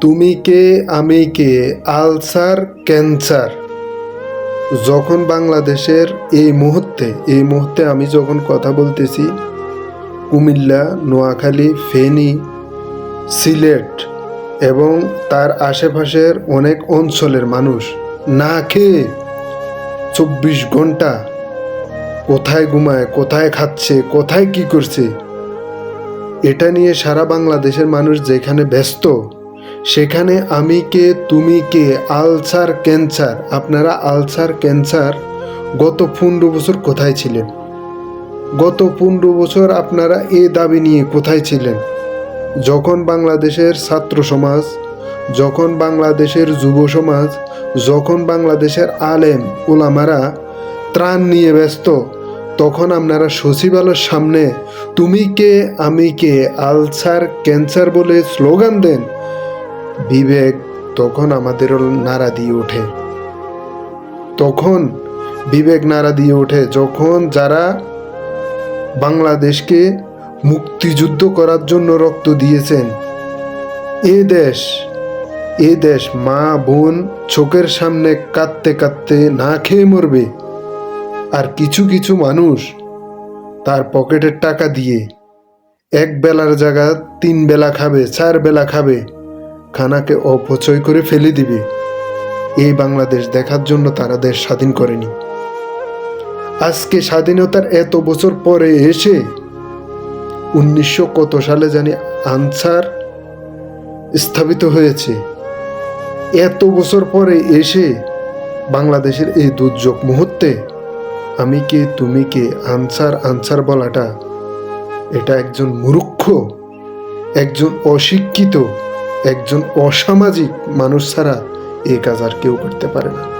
তুমি কে আমি কে আলসার, ক্যান্সার। যখন বাংলাদেশের এই মুহূর্তে এই মুহূর্তে আমি যখন কথা বলতেছি, কুমিল্লা, নোয়াখালী, ফেনী, সিলেট এবং তার আশেপাশের অনেক অঞ্চলের মানুষ, না খেয়ে চব্বিশ ঘণ্টা কোথায় ঘুমায়, কোথায় খাচ্ছে, কোথায় কি করছে? এটা নিয়ে সারা বাংলাদেশের মানুষ যেখানে ব্যস্ত সেখানে আমি কে, তুমি কে, আলসার, ক্যান্সার। আপনারা আলসার, ক্যান্সার, গত পনেরো বছর কোথায় ছিলেন? গত পনেরো বছর আপনারা এ দাবি নিয়ে কোথায় ছিলেন? যখন বাংলাদেশের ছাত্র সমাজ, যখন বাংলাদেশের যুব সমাজ, যখন বাংলাদেশের আলেম ওলামারা ত্রাণ নিয়ে ব্যস্ত, তখন আপনারা সচিবালয়ের সামনে, তুমি কে, আমি কে, আলসার, ক্যান্সার বলে স্লোগান দেন। বিবেক তখন আমাদেরও নাড়া দিয়ে ওঠে। তখন বিবেক নাড়া দিয়ে ওঠে যখন যারা বাংলাদেশকে মুক্তিযুদ্ধ করার জন্য রক্ত দিয়েছেন। এ দেশ এ দেশ মা, বোন চোখের সামনে কাঁদতে কাঁদতে না খেয়ে মরবে। আর কিছু কিছু মানুষ তার পকেটের টাকা দিয়ে এক বেলার জায়গা তিন বেলা খাবে, চার বেলা খাবে। খানাকে অপচয় করে ফেলে দিবে। এই বাংলাদেশ দেখার জন্য তারা দেশ স্বাধীন করেনি। আজকে স্বাধীনতার এত বছর পরে এসে উনিশশো কত সালে জানি আনসার স্থাপিত হয়েছে। এত বছর পরে এসে বাংলাদেশের এই দুর্যোগ মুহূর্তে আমি কে, তুমি কে, আনসার আনসার বলাটা এটা একজন মূর্খ, একজন অশিক্ষিত একজন অসামাজিক মানুষ ছাড়া এ কাজ আর কেউ করতে পারে না।